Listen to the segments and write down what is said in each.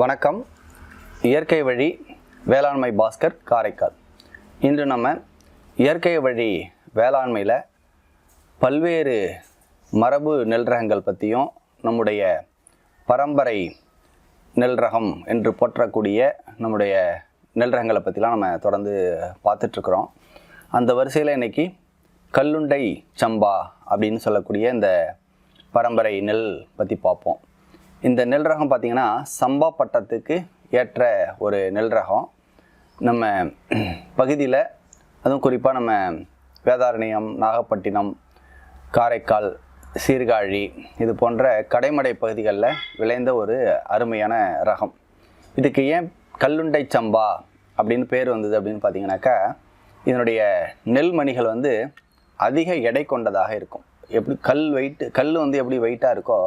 வணக்கம். இயற்கை வழி வேளாண்மை பாஸ்கர் காரைக்கால். இன்று நம்ம இயற்கை வழி வேளாண்மையில் பல்வேறு மரபு நெல் ரகங்கள் பற்றியும் நம்முடைய பரம்பரை நெல் ரகம் என்று போற்றக்கூடிய நம்முடைய நெல் ரகங்களை பற்றிலாம் நம்ம தொடர்ந்து பார்த்துட்ருக்குறோம். அந்த வரிசையில் இன்றைக்கி கல்லுண்டை சம்பா அப்படின்னு சொல்லக்கூடிய இந்த பரம்பரை நெல் பற்றி பார்ப்போம். இந்த நெல் ரகம் பார்த்திங்கன்னா சம்பா பட்டத்துக்கு ஏற்ற ஒரு நெல் ரகம். நம்ம பகுதியில் அதுவும் குறிப்பாக நம்ம வேதாரண்யம் நாகப்பட்டினம் காரைக்கால் சீர்காழி இது போன்ற கடைமடை பகுதிகளில் விளைந்த ஒரு அருமையான ரகம். இதுக்கு ஏன் கல்லுண்டை சம்பா அப்படின்னு பேர் வந்தது அப்படின்னு பார்த்தீங்கன்னாக்கா இதனுடைய நெல் மணிகள் வந்து அதிக எடை கொண்டதாக இருக்கும். எப்படி கல் வெயிட் கல் வந்து எப்படி வெயிட்டாக இருக்கோ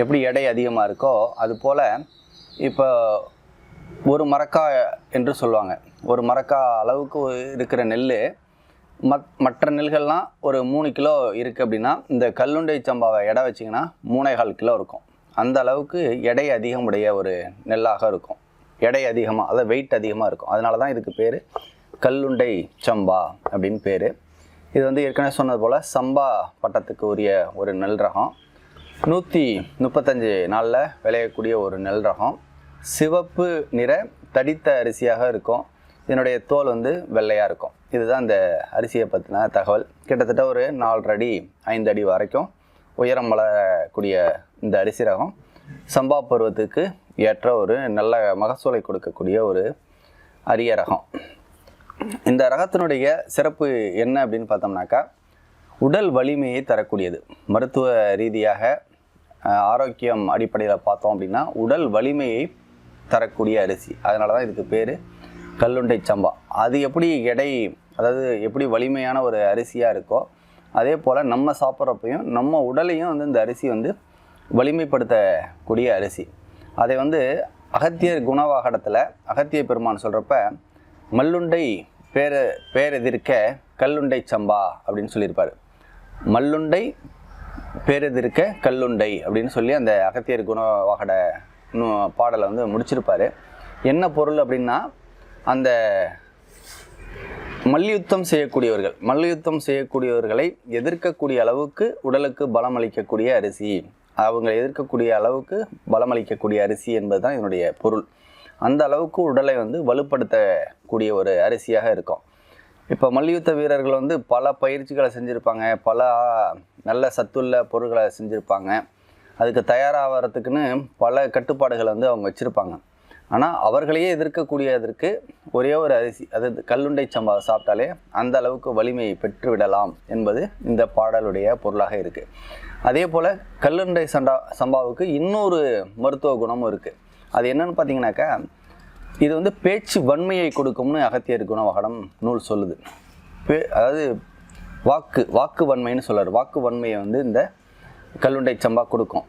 எப்படி எடை அதிகமாக இருக்கோ அது போல் இப்போ ஒரு மரக்கா என்று சொல்லுவாங்க. ஒரு மரக்கா அளவுக்கு இருக்கிற நெல் மத் மற்ற நெல்கள்லாம் ஒரு மூணு கிலோ இருக்குது அப்படின்னா இந்த கல்லுண்டை சம்பாவை எடை வச்சிங்கன்னா மூணேகால் கிலோ இருக்கும். அந்த அளவுக்கு எடை அதிகமுடைய ஒரு நெல்லாக இருக்கும். எடை அதிகமாக அதாவது வெயிட் அதிகமாக இருக்கும். அதனால தான் இதுக்கு பேர் கல்லுண்டை சம்பா அப்படின்னு பேர். இது வந்து ஏற்கனவே சொன்னது போல் சம்பா பட்டத்துக்கு உரிய ஒரு நெல் ரகம். நூற்றி முப்பத்தஞ்சு நாளில் விளையக்கூடிய ஒரு நெல் ரகம். சிவப்பு நிற தடித்த அரிசியாக இருக்கும். இதனுடைய தோல் வந்து வெள்ளையாக இருக்கும். இதுதான் இந்த அரிசியை பற்றின தகவல். கிட்டத்தட்ட ஒரு நாலரை அடி ஐந்து அடி வரைக்கும் உயரம் வளரக்கூடிய இந்த அரிசி ரகம். சம்பா பருவத்துக்கு ஏற்ற ஒரு நல்ல மகசூலை கொடுக்கக்கூடிய ஒரு அரிய ரகம். இந்த ரகத்தினுடைய சிறப்பு என்ன அப்படின்னு பார்த்தோம்னாக்கா உடல் வலிமையை தரக்கூடியது. மருத்துவ ரீதியாக ஆரோக்கியம் அடிப்படையில் பார்த்தோம் அப்படின்னா உடல் வலிமையை தரக்கூடிய அரிசி. அதனால தான் இதுக்கு பேர் கல்லுண்டை சம்பா. அது எப்படி எடை அதாவது எப்படி வலிமையான ஒரு அரிசியாக இருக்கோ அதே போல் நம்ம சாப்பிட்றப்பையும் நம்ம உடலையும் வந்து இந்த அரிசி வந்து வலிமைப்படுத்தக்கூடிய அரிசி. அதை வந்து அகத்தியர் குணவாகடத்தில் அகத்திய பெருமான் சொல்கிறப்ப மல்லுண்டை பேர பேரெதிர்க்க கல்லுண்டை சம்பா அப்படின்னு சொல்லியிருப்பார். மல்லுண்டை பேரெதிர்க்க கல்லுண்டை அப்படின்னு சொல்லி அந்த அகத்தியர் குணவாகட பாடலை வந்து முடிச்சிருப்பார். என்ன பொருள் அப்படின்னா அந்த மல்யுத்தம் செய்யக்கூடியவர்கள் மல்யுத்தம் செய்யக்கூடியவர்களை எதிர்க்கக்கூடிய அளவுக்கு உடலுக்கு பலம் அளிக்கக்கூடிய அரிசி. அவங்க எதிர்க்கக்கூடிய அளவுக்கு பலம் அளிக்கக்கூடிய அரிசி என்பது தான் இதனுடைய பொருள். அந்த அளவுக்கு உடலை வந்து வலுப்படுத்தக்கூடிய ஒரு அரிசியாக இருக்கும். இப்போ மல்யுத்த வீரர்கள் வந்து பல பயிற்சிகளை செஞ்சுருப்பாங்க பல நல்ல சத்துள்ள பொருட்களை செஞ்சுருப்பாங்க. அதுக்கு தயாராகிறதுக்குன்னு பல கட்டுப்பாடுகளை வந்து அவங்க வச்சுருப்பாங்க. ஆனால் அவர்களையே எதிர்க்கக்கூடியதற்கு ஒரே ஒரு அரிசி அதாவது கல்லுண்டை சம்பா சாப்பிட்டாலே அந்த அளவுக்கு வலிமையை பெற்று விடலாம் என்பது இந்த பாடலுடைய பொருளாக இருக்குது அதே போல் கல்லுண்டை சண்டா சம்பாவுக்கு இன்னொரு மருத்துவ குணமும் இருக்குது அது என்னன்னு பார்த்தீங்கன்னாக்கா இது வந்து பேச்சு வன்மையை கொடுக்கும்னு அகத்தியர் குணவகடம் நூல் சொல்லுது. பே அதாவது வாக்கு வாக்கு வன்மைன்னு சொல்றாரு. வாக்கு வன்மையை வந்து இந்த கல்லுண்டை சம்பா கொடுக்கும்.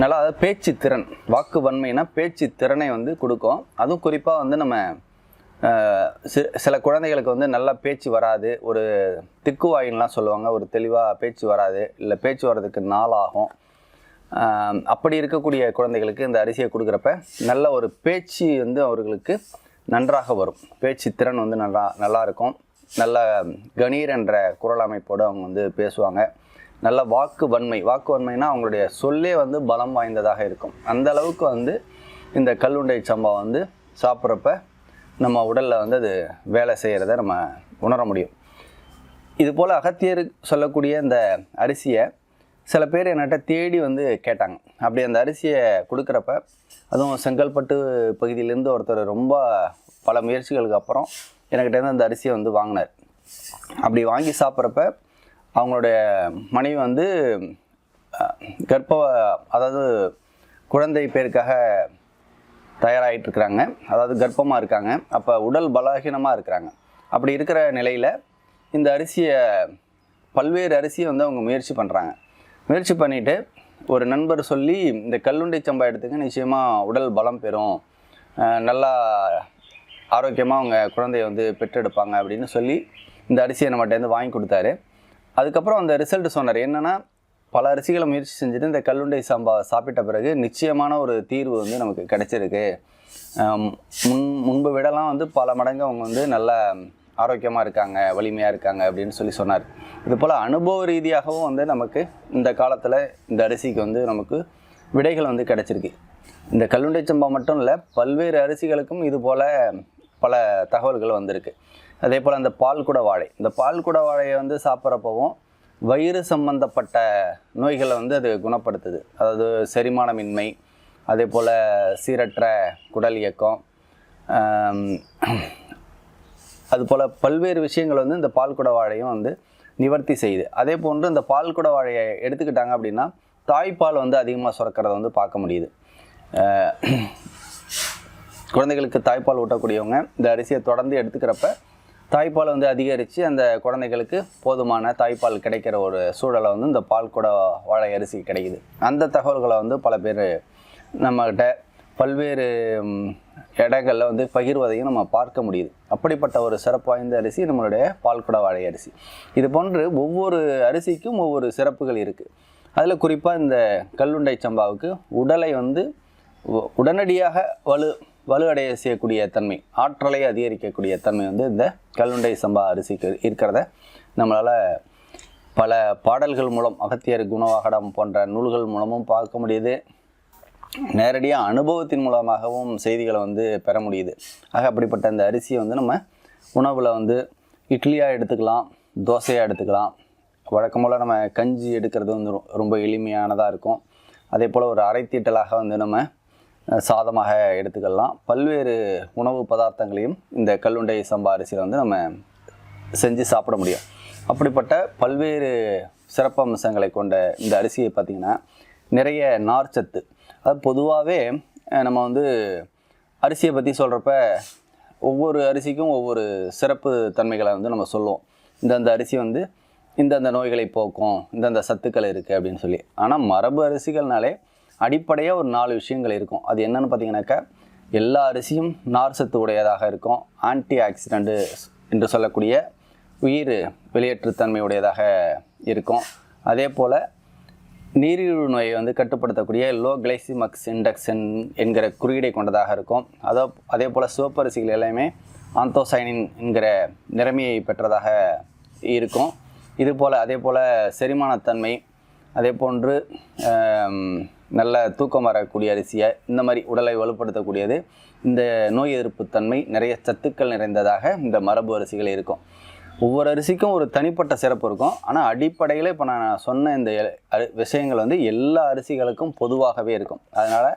நல்லா அதாவது பேச்சு திறன். வாக்கு வன்மைனா பேச்சு திறனை வந்து கொடுக்கும். அதுவும் குறிப்பாக வந்து நம்ம சில குழந்தைகளுக்கு வந்து நல்லா பேச்சு வராது. ஒரு திக்குவாயின்லாம் சொல்லுவாங்க. ஒரு தெளிவாக பேச்சு வராது. இல்லை பேச்சு வர்றதுக்கு நாளாகும். அப்படி இருக்கக்கூடிய குழந்தைகளுக்கு இந்த அரிசியை கொடுக்குறப்ப நல்ல ஒரு பேச்சு வந்து அவர்களுக்கு நன்றாக வரும். பேச்சு திறன் வந்து நல்லா நல்லா இருக்கும். நல்ல கணீர் என்ற குரல் அமைப்போடு அவங்க வந்து பேசுவாங்க. நல்ல வாக்கு வன்மை வாக்கு வன்மைனா அவங்களுடைய சொல்லே வந்து பலம் வாய்ந்ததாக இருக்கும். அந்த அளவுக்கு வந்து இந்த கல்லுண்டை சம்பா வந்து சாப்பிட்றப்ப நம்ம உடலில் வந்து அது வேலை செய்கிறத நம்ம உணர முடியும். இது போல் அகத்தியர் சொல்லக்கூடிய இந்த அரிசியை சில பேர் என்கிட்ட தேடி வந்து கேட்டாங்க. அப்படி அந்த அரிசியை கொடுக்குறப்ப அதுவும் செங்கல்பட்டு பகுதியிலேருந்து ஒருத்தர் ரொம்ப பல முயற்சிகளுக்கு அப்புறம் என்கிட்டேருந்து அந்த அரிசியை வந்து வாங்கினார். அப்படி வாங்கி சாப்பிட்றப்ப அவங்களுடைய மனைவி வந்து கர்ப்ப அதாவது குழந்தை பேருக்காக தயாராகிட்டு இருக்கிறாங்க. அதாவது கர்ப்பமாக இருக்காங்க. அப்போ உடல் பலகீனமாக இருக்கிறாங்க. அப்படி இருக்கிற நிலையில் இந்த அரிசியை பல்வேறு அரிசியை வந்து அவங்க முயற்சி பண்ணுறாங்க முயற்சி பண்ணிவிட்டு ஒரு நண்பர் சொல்லி இந்த கல்லுண்டை சம்பா எடுத்துக்க நிச்சயமாக உடல் பலம் பெறும். நல்லா ஆரோக்கியமாக அவங்க குழந்தைய வந்து பெற்றெடுப்பாங்க அப்படின்னு சொல்லி இந்த அரிசியை நம்மகிட்டேருந்து வாங்கி கொடுத்தாரு. அதுக்கப்புறம் அந்த ரிசல்ட் சொன்னார். என்னென்னா பல அரிசிகளை முயற்சி செஞ்சுட்டு இந்த கல்லுண்டை சாம்பா சாப்பிட்ட பிறகு நிச்சயமான ஒரு தீர்வு வந்து நமக்கு கிடச்சிருக்கு. முன் முன்பு விடலாம் வந்து பல மடங்கு அவங்க வந்து நல்ல ஆரோக்கியமாக இருக்காங்க வலிமையாக இருக்காங்க அப்படின்னு சொல்லி சொன்னார். இது போல் அனுபவ ரீதியாகவும் வந்து நமக்கு இந்த காலத்தில் இந்த அரிசிக்கு வந்து நமக்கு விடைகள் வந்து கிடச்சிருக்கு. இந்த கல்லுண்டை சம்பா மட்டும் இல்லை பல்வேறு அரிசிகளுக்கும் இது போல் பல தகவல்கள் வந்திருக்கு. அதே போல் அந்த பால்குட வாழை. இந்த பால்குட வாழையை வந்து சாப்பிட்றப்பவும் வயிறு சம்பந்தப்பட்ட நோய்களை வந்து அது குணப்படுத்துது. அதாவது செரிமானமின்மை அதே போல் சீரற்ற குடல் இயக்கம் அதுபோல் பல்வேறு விஷயங்கள் வந்து இந்த பால்குட வாழையும் வந்து நிவர்த்தி செய்யுது. அதே போன்று இந்த பால்குட வாழையை எடுத்துக்கிட்டாங்க அப்படின்னா தாய்ப்பால் வந்து அதிகமாக சுரக்கிறத வந்து பார்க்க முடியுது. குழந்தைகளுக்கு தாய்ப்பால் ஊட்டக்கூடியவங்க இந்த அரிசியை தொடர்ந்து எடுத்துக்கிறப்ப தாய்ப்பால் வந்து அதிகரித்து அந்த குழந்தைகளுக்கு போதுமான தாய்ப்பால் கிடைக்கிற ஒரு சூழலை வந்து இந்த பால் கூட வாழை அரிசி கிடைக்குது. அந்த தகவல்களை வந்து பல பேர் நம்மகிட்ட பல்வேறு இடங்களில் வந்து பகிர்வதையும் நம்ம பார்க்க முடியுது. அப்படிப்பட்ட ஒரு சிறப்பு வாய்ந்த அரிசி நம்மளுடைய பால்குட வாழை அரிசி. இது போன்று ஒவ்வொரு அரிசிக்கும் ஒவ்வொரு சிறப்புகள் இருக்குது அதில் குறிப்பாக இந்த கல்லுண்டை சம்பாவுக்கு உடலை வந்து உடனடியாக வலு வலுவடைய செய்யக்கூடிய தன்மை ஆற்றலை அதிகரிக்கக்கூடிய தன்மை வந்து இந்த கல்லுண்டை சம்பா அரிசிக்கு இருக்கிறத நம்மளால் பல பாடல்கள் மூலம் அகத்தியர் குணவாகடம் போன்ற நூல்கள் மூலமும் பார்க்க முடியுது. நேரடியாக அனுபவத்தின் மூலமாகவும் செய்திகளை வந்து பெற முடியுது. ஆக அப்படிப்பட்ட அந்த அரிசியை வந்து நம்ம உணவில் வந்து இட்லியாக எடுத்துக்கலாம் தோசையாக எடுத்துக்கலாம். வழக்கம் போல் நம்ம கஞ்சி எடுக்கிறது வந்து ரொ- ரொம்ப எளிமையானதாக இருக்கும். அதே போல் ஒரு அரைத்தீட்டலாக வந்து நம்ம சாதமாக எடுத்துக்கலாம். பல்வேறு உணவு பதார்த்தங்களையும் இந்த கல்லுண்டை சம்பா அரிசியில் வந்து நம்ம செஞ்சு சாப்பிட முடியும். அப்படிப்பட்ட பல்வேறு சிறப்பம்சங்களை கொண்ட இந்த அரிசியை பார்த்திங்கன்னா நிறைய நார்ச்சத்து. அது பொதுவாகவே நம்ம வந்து அரிசியை பற்றி சொல்கிறப்ப ஒவ்வொரு அரிசிக்கும் ஒவ்வொரு சிறப்பு தன்மைகளை வந்து நம்ம சொல்லுவோம். இந்தந்த அரிசி வந்து இந்தந்த நோய்களை போக்கும் இந்தந்த சத்துக்கள் இருக்குது அப்படின்னு சொல்லி. ஆனால் மரபு அரிசிகள்னாலே அடிப்படையாக ஒரு நாலு விஷயங்கள் இருக்கும். அது என்னென்னு பார்த்தீங்கன்னாக்கா எல்லா அரிசியும் நார் சத்து உடையதாக இருக்கும். ஆன்டி ஆக்சிடெண்ட்டு என்று சொல்லக்கூடிய உயிர் வெளியேற்றுத்தன்மை உடையதாக இருக்கும். அதே போல் நீரிழிவு நோயை வந்து கட்டுப்படுத்தக்கூடிய லோ கிளைசிமக்ஸ் இண்டெக்ஸ் என்கிற குறியீடை கொண்டதாக இருக்கும். அதோ அதே போல் சிவப்பரிசிகள் எல்லாமே ஆந்தோசைனின் என்கிற நிறமையை பெற்றதாக இருக்கும். இது போல் அதே போல் செரிமானத்தன்மை அதே போன்று நல்ல தூக்கம் வரக்கூடிய அரிசியை இந்த மாதிரி உடலை வலுப்படுத்தக்கூடியது இந்த நோய் எதிர்ப்பு தன்மை நிறைய சத்துக்கள் நிறைந்ததாக இந்த மரபு அரிசிகள் இருக்கும். ஒவ்வொரு அரிசிக்கும் ஒரு தனிப்பட்ட சிறப்பு இருக்கும். ஆனால் அடிப்படையில் இப்போ நான் சொன்ன இந்த அரி- விஷயங்கள் வந்து எல்லா அரிசிகளுக்கும் பொதுவாகவே இருக்கும். அதனால்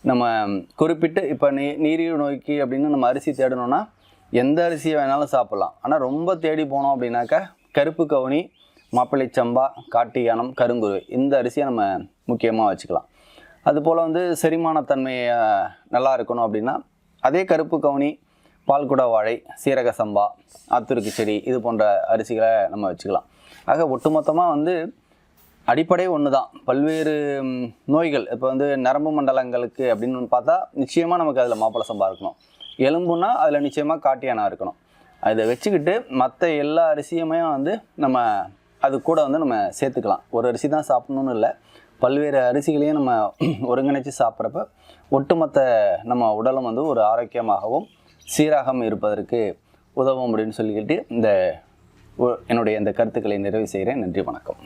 நம்ம குறிப்பிட்டு இப்போ நீ நீரிழிவு நோய்க்கு அப்படின்னு நம்ம அரிசி தேடணும்னா எந்த அரிசியை வேணாலும் சாப்பிட்லாம். ஆனால் ரொம்ப தேடி போனோம் அப்படின்னாக்கா கருப்பு கவுனி மாப்பிள்ளை சம்பா காட்டியானம் இந்த அரிசியை நம்ம முக்கியமாக வச்சுக்கலாம். அதுபோல் வந்து செரிமானத்தன்மையை நல்லா இருக்கணும் அப்படின்னா அதே கருப்பு கவுனி பால்குட வாழை சீரக சம்பா ஆத்துருக்கு செடி இது போன்ற அரிசிகளை நம்ம வச்சுக்கலாம். ஆக ஒட்டுமொத்தமாக வந்து அடிப்படை ஒன்று தான் பல்வேறு நோய்கள் இப்போ வந்து நரம்பு மண்டலங்களுக்கு அப்படின்னு பார்த்தா நிச்சயமாக நமக்கு அதில் மாப்பிள சம்பா இருக்கணும். எலும்புனா அதில் நிச்சயமாக காட்டியானா இருக்கணும். அதை வச்சுக்கிட்டு மற்ற எல்லா அரிசியுமே வந்து நம்ம அது கூட வந்து நம்ம சேர்த்துக்கலாம். ஒரு அரிசி தான் சாப்பிடணும்னு இல்லை. பல்வேறு அரிசிகளையும் நம்ம ஒருங்கிணைச்சு சாப்பிட்றப்ப ஒட்டுமொத்த நம்ம உடலும் வந்து ஒரு ஆரோக்கியமாகவும் சீராகவும் இருப்பதற்கு உதவும் அப்படின்னு சொல்லிக்கிட்டு இந்த என்னுடைய இந்த கருத்துக்களை நிறைவு செய்கிறேன். நன்றி வணக்கம்.